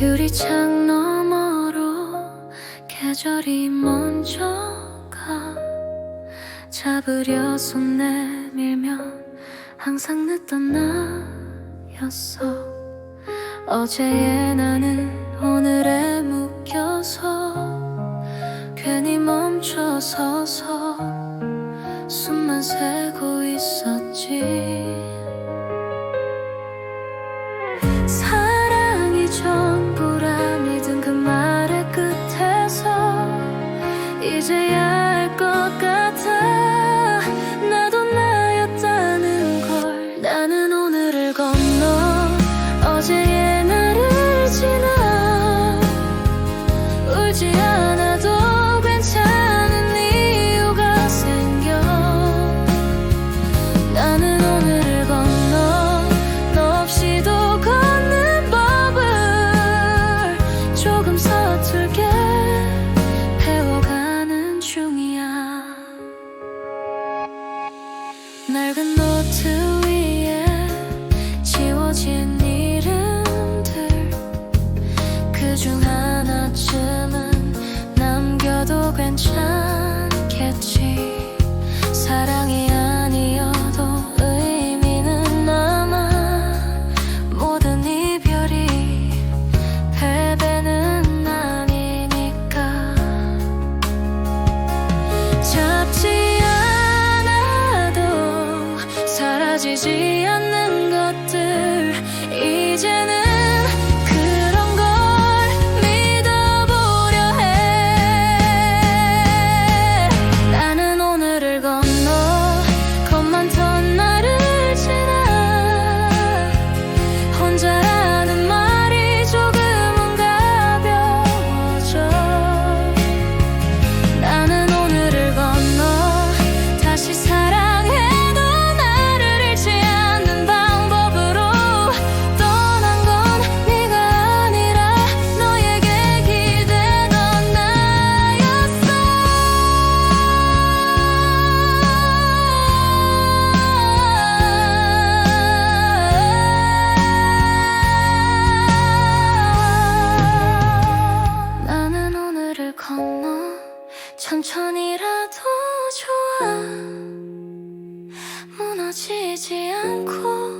유리창 너머로 계절이 먼저 가. 잡으려 손 내밀면 항상 늦던 나였어. 어제의 나는 오늘에 서서 숨만 새고 있었지. 사랑이 전부라 믿은 그 말의 끝에서 이제야 알 것 같아. 나도 나였다는 걸 나는 오늘을 건너 어제의 나를 지나 울지 않아 낡은 노트 위에 지워진 이름들. 그중 하나쯤은 남겨도 괜찮겠 천천히라도 좋아. 무너지지 않고